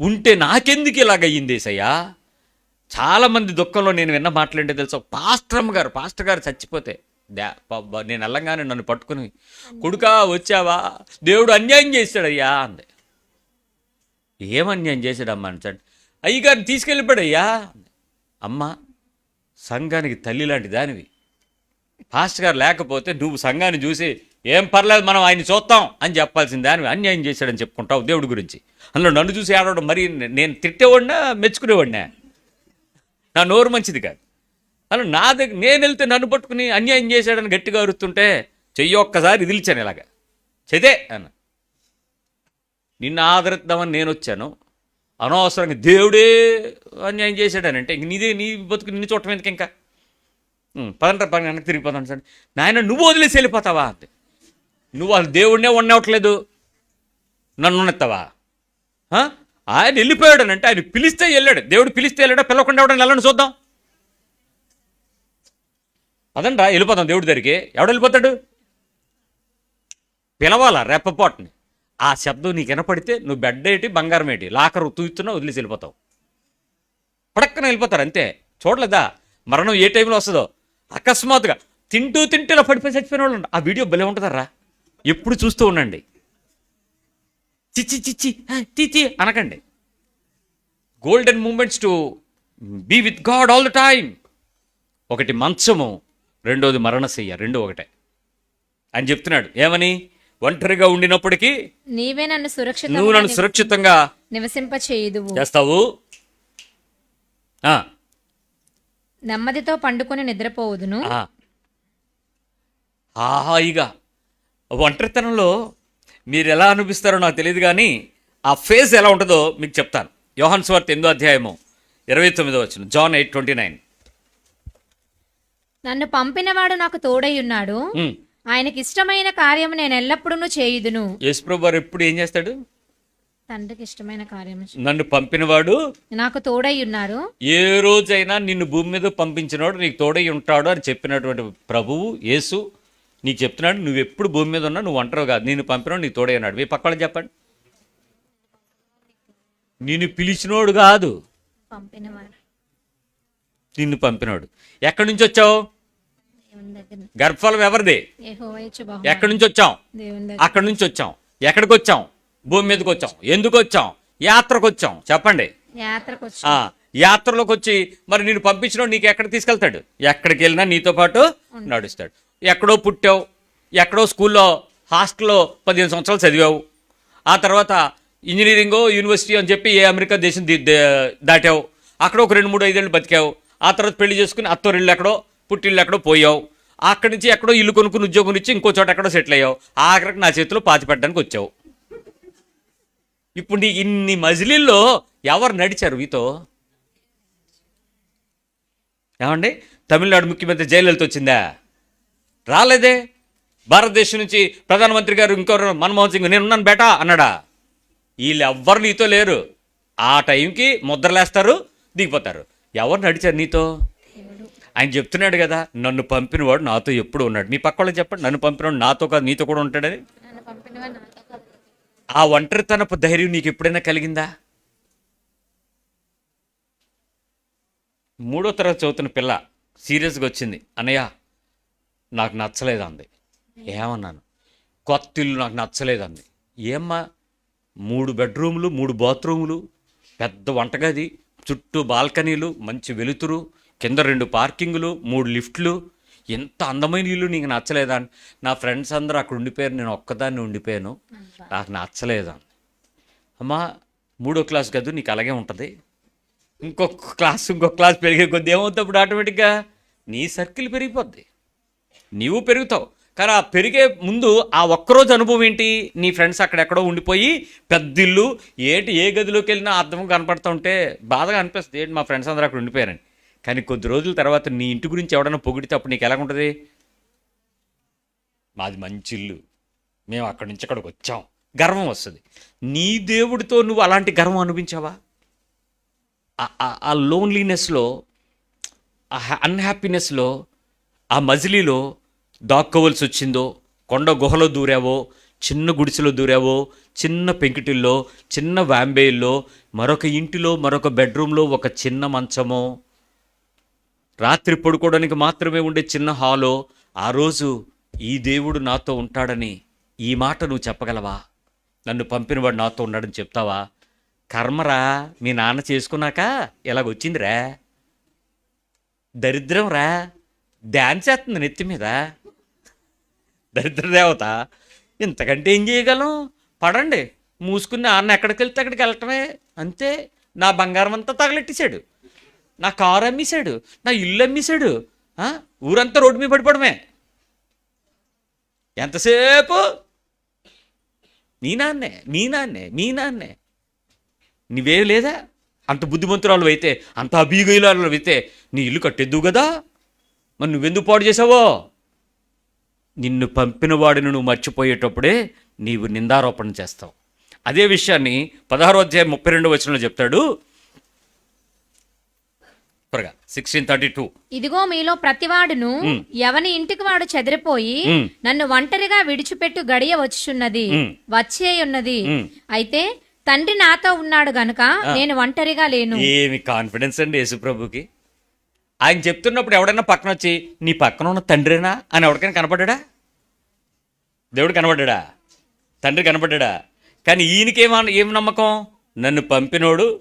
ఉంటే నాకెందుకు ఇలాగయ్యింది ఏసయ్యా? చాలామంది దుఃఖంలో నేను విన్న మాట్లాడే తెలుసు? పాస్టరమ్మ గారు పాస్టర్ గారు చచ్చిపోతే నేను వెళ్ళంగానే నన్ను పట్టుకుని కొడుకా వచ్చావా? దేవుడు అన్యాయం చేశాడయ్యా అంది. ఏం అన్యాయం చేశాడమ్మా? అని అయ్యగారిని తీసుకెళ్ళిపోడయ్యా అమ్మా అమ్మ సంఘానికి తల్లి లాంటి దానివి. పాస్టర్ గారు లేకపోతే నువ్వు సంఘాన్ని చూసి ఏం పర్లేదు మనం ఆయన చూస్తాం అని చెప్పాల్సిందే అని అన్యాయం చేశాడని చెప్పుకుంటావు దేవుడి గురించి. అందులో నన్ను చూసి ఆడవడం మరి నేను తిట్టేవాడినా మెచ్చుకునేవాడినా? నా నోరు మంచిది కాదు. అలా నా దగ్గర నేను వెళ్తే నన్ను పట్టుకుని అన్యాయం చేశాడని గట్టిగా అరుస్తుంటే చెయ్యి ఒక్కసారి ఇదిలిచాను ఇలాగా. చెదే అన్న. నిన్ను ఆదరిద్దామని నేను వచ్చాను. అనవసరంగా దేవుడే అన్యాయం చేశాడనంటే ఇంక నీదే నీ బతుకు నిన్ను చూడటం ఎందుకు ఇంకా? పదంటారు పదండ్రా వెనక్కి తిరిగిపోతాను సార్. నాయన నువ్వు వదిలేసి వెళ్ళిపోతావా? అంతే నువ్వు అసలు దేవుడినే ఉండవట్లేదు నన్ను ఉన్నెత్తావా? ఆ? ఆయన వెళ్ళిపోయాడనంటే ఆయన పిలిస్తే వెళ్ళాడు. దేవుడు పిలిస్తే వెళ్ళాడా? పిలవకుండా ఎవడని వెళ్ళండి చూద్దాం. పదండ్రా వెళ్ళిపోతాం దేవుడి దగ్గరికి. ఎవడు వెళ్ళిపోతాడు? పిలవాలా రెప్పపోటని ఆ శబ్దం నీకు వినపడితే నువ్వు బెడ్ ఏంటి బంగారం ఏంటి? లాకర్ తూయిస్తున్నా వదిలేసి వెళ్ళిపోతావు. పడక్కన వెళ్ళిపోతారు అంతే. చూడలేదా? మరణం ఏ టైంలో వస్తుందో? అకస్మాత్తుగా తింటూ తింటూ ఇలా పడిపోయి చచ్చిపోయిన వాళ్ళు ఆ వీడియో భలే ఉంటుందరా ఎప్పుడు చూస్తూ ఉండండి. చిచ్చి చిచ్చి చిచ్చి అనకండి. Golden moments to be with god all the time ఒకటి మంచము రెండోది మరణశయ్య రెండు ఒకటే. అని చెప్తున్నాడు. ఏమని? ఒంటరిగా ఉండినప్పటికీ నీవే నన్ను సురక్షిత నువ్వు నన్ను సురక్షితంగా నివసింప చేయుదువు చేస్తావు నెమ్మదితో పండుకొని నిద్రపోవుదును. హాయిగా. ఒంటరితనంలో మీరు ఎలా అనిపిస్తారో నాకు తెలియదు కానీ ఆ ఫేజ్ ఎలా ఉంటుందో మీకు చెప్తాను. యోహాన్ స్వార్త్ ఎనిమిదో అధ్యాయము ఇరవై తొమ్మిదో వచ్చిన జాన్ ఎయిట్ ట్వంటీ నైన్. నన్ను పంపినవాడు నాకు తోడై ఉన్నాడు. ఆయనకి ఇష్టమైన కార్యము నేను ఎల్లప్పుడూ చేయుదును. యేసుప్రభు వారు ఎప్పుడు ఏం చేస్తాడు? తండ్రికి ఇష్టమైన కార్యము చే- నన్ను పంపినవాడు నాకు తోడై ఉన్నారు. ఏ రోజైనా నిన్ను భూమి మీద పంపించినవాడు నీకు తోడై ఉంటాడు అని చెప్పినటువంటి ప్రభువు యేసు నీకు చెప్తున్నాడు నువ్వు ఎప్పుడు భూమి మీద ఉన్నా నువ్వు ఒంటరి కాదు. నేను పంపినవాడు నీకు తోడై ఉన్నాడు. మీ పక్క చెప్పండి. నిన్ను పిలిచినోడు కాదు. నిన్ను పంపినోడు. ఎక్కడి నుంచి వచ్చావు? గర్భఫలం ఎవరిది? ఎక్కడి నుంచి వచ్చాం? అక్కడి నుంచి వచ్చాం. ఎక్కడికి వచ్చాం? భూమి మీదకి వచ్చాం. ఎందుకు వచ్చాం? యాత్రకు వచ్చాం. చెప్పండి. యాత్రలోకి వచ్చి మరి నేను పంపించిన నీకు ఎక్కడ తీసుకెళ్తాడు? ఎక్కడికి వెళ్ళినా నీతో పాటు నడుస్తాడు. ఎక్కడో పుట్టావు ఎక్కడో స్కూల్లో హాస్టల్లో పదిహేను సంవత్సరాలు చదివావు. ఆ తర్వాత ఇంజనీరింగో యూనివర్సిటీ అని చెప్పి ఏ అమెరికా దేశం దాటావు. అక్కడ ఒక రెండు మూడు ఐదేళ్ళు బతికావు. ఆ తర్వాత పెళ్ళి చేసుకుని అత్తోరిళ్ళు ఎక్కడో పుట్టిళ్ళు ఎక్కడో పోయావు. అక్కడి నుంచి ఎక్కడో ఇల్లు కొనుక్కుని ఉద్యోగం ఇచ్చి ఇంకో చోట ఎక్కడో సెటిల్ అయ్యావు. ఆఖరికి నా చేతిలో పాతి పెట్టడానికి వచ్చావు. ఇప్పుడు ఇన్ని మజిలీల్లో ఎవరు నడిచారు మీతో? ఏమండి? తమిళనాడు ముఖ్యమంత్రి జయలలిత వచ్చిందా? రాలేదే? భారతదేశం నుంచి ప్రధానమంత్రి గారు ఇంకొకరు మన్మోహన్ సింగ్ నేను ఉన్నాను బేటా అన్నాడా? వీళ్ళు ఎవ్వరు నీతో లేరు. ఆ టైంకి ముద్రలేస్తారు దిగిపోతారు. ఎవరు నడిచారు నీతో? ఆయన చెప్తున్నాడు కదా నన్ను పంపినవాడు నాతో ఎప్పుడు ఉన్నాడు. మీ పక్క చెప్పండి నన్ను పంపినవాడు నాతో కాదు నీతో కూడా ఉంటాడని. ఆ ఒంటరితనపు ధైర్యం నీకు ఎప్పుడైనా కలిగిందా? మూడో తరగతి చదువుతున్న పిల్ల సీరియస్గా వచ్చింది. అన్నయ్య నాకు నచ్చలేదు అంది ఏమన్నాను? కొత్త ఇల్లు నాకు నచ్చలేదు అంది ఏమ్మా? మూడు బెడ్రూములు మూడు బాత్రూములు పెద్ద వంటగది చుట్టూ బాల్కనీలు మంచి వెలుతురు కింద రెండు పార్కింగులు మూడు లిఫ్ట్లు. ఎంత అందమైన ఇల్లు నీకు నచ్చలేదా? నా ఫ్రెండ్స్ అందరూ అక్కడ ఉండిపోయారు నేను ఒక్కదాన్ని ఉండిపోయాను. నాకు నచ్చలేదు అమ్మా మూడో క్లాస్ గదు నీకు అలాగే ఉంటుంది. ఇంకొక క్లాస్ ఇంకొక క్లాస్ పెరిగే కొద్ది ఏమవుతుంది అప్పుడు ఆటోమేటిక్గా? నీ సర్కిల్ పెరిగిపోద్ది. నీవు పెరుగుతావు. కానీ ఆ పెరిగే ముందు ఆ ఒక్కరోజు అనుభవం ఏంటి? నీ ఫ్రెండ్స్ అక్కడెక్కడో ఉండిపోయి పెద్ద ఇల్లు ఏంటి ఏ గదిలోకి వెళ్ళినా అర్థం కనపడుతూ ఉంటే బాధగా అనిపిస్తుంది. ఏంటి మా ఫ్రెండ్స్ అందరూ అక్కడ ఉండిపోయారని. కానీ కొద్ది రోజుల తర్వాత నీ ఇంటి గురించి ఎవడన్నా పొగిడితే అప్పుడు నీకు ఎలా ఉంటుంది మాది మంచి ఇల్లు. మేము అక్కడి నుంచి అక్కడికి వచ్చాం. గర్వం వస్తుంది. నీ దేవుడితో నువ్వు అలాంటి గర్వం అనిపించావా ఆ- ఆ లోన్లీనెస్లో ఆ అన్హ్యాపీనెస్లో ఆ మజిలీలో దాక్కోవలసి వచ్చిందో కొండ గుహలో దూరావో చిన్న గుడిసెలో దూరావో చిన్న పెంకిటిల్లో చిన్న వ్యాంబేల్లో మరొక ఇంటిలో మరొక బెడ్రూమ్లో ఒక చిన్న మంచమో రాత్రి పడుకోవడానికి మాత్రమే ఉండే చిన్న హాలో ఆ రోజు ఈ దేవుడు నాతో ఉంటాడని ఈ మాట నువ్వు చెప్పగలవా? నన్ను పంపినవాడు నాతో ఉన్నాడని చెప్తావా? కర్మరా మీ నాన్న చేసుకున్నాక ఇలాగొచ్చిందిరా. దరిద్రం రా డ్యాన్స్ చేస్తుంది నెత్తి మీద. దరిద్రదేవత ఇంతకంటే ఏం చేయగలం? పడండి. మూసుకుని అన్న ఎక్కడికి వెళ్తే అక్కడికి వెళ్ళటమే అంతే. నా బంగారం అంతా తగలెట్టేశాడు. నా కారు అమ్మేశాడు. నా ఇల్లు అమ్మేశాడు. ఊరంతా రోడ్డు మీద పడిపోవడమే. ఎంతసేపు? మీ నాన్నే మీ నాన్నే మీ నాన్నే. నీవేం లేదా? అంత బుద్ధిమంతురాలు అయితే అంత అభిగయులాలు అయితే నీ ఇల్లు కట్టేద్దు కదా? మరి నువ్వెందుకు పాడు చేసావో నిన్ను పంపిన వాడిని నువ్వు మర్చిపోయేటప్పుడే నీవు నిందారోపణ చేస్తావు అదే విషయాన్ని పదహారో అధ్యాయం ముప్పై రెండు వచనంలో చెప్తాడు త్వరగా సిక్స్టీన్ థర్టీ టూ ఇదిగో మీలో ప్రతివాడును. ఎవని ఇంటికి వాడు చెదిరిపోయి. నన్ను ఒంటరిగా విడిచిపెట్టు గడియ వచ్చుచున్నది ఉమ్. వచ్చేయున్నది ఉమ్. అయితే తండ్రి నాతో ఉన్నాడు గనుక నేను ఒంటరిగా లేను ఏమి కాన్ఫిడెన్స్ అండి యేసుప్రభుకి ఆయన చెప్తున్నప్పుడు ఎవడైనా పక్కన వచ్చి నీ పక్కన ఉన్న తండ్రేనా? అని ఎవరికైనా కనపడ్డా దేవుడు కనపడ్డా తండ్రి కనపడ్డా కానీ ఈయనకేమో ఏం నమ్మకం? నన్ను పంపినోడు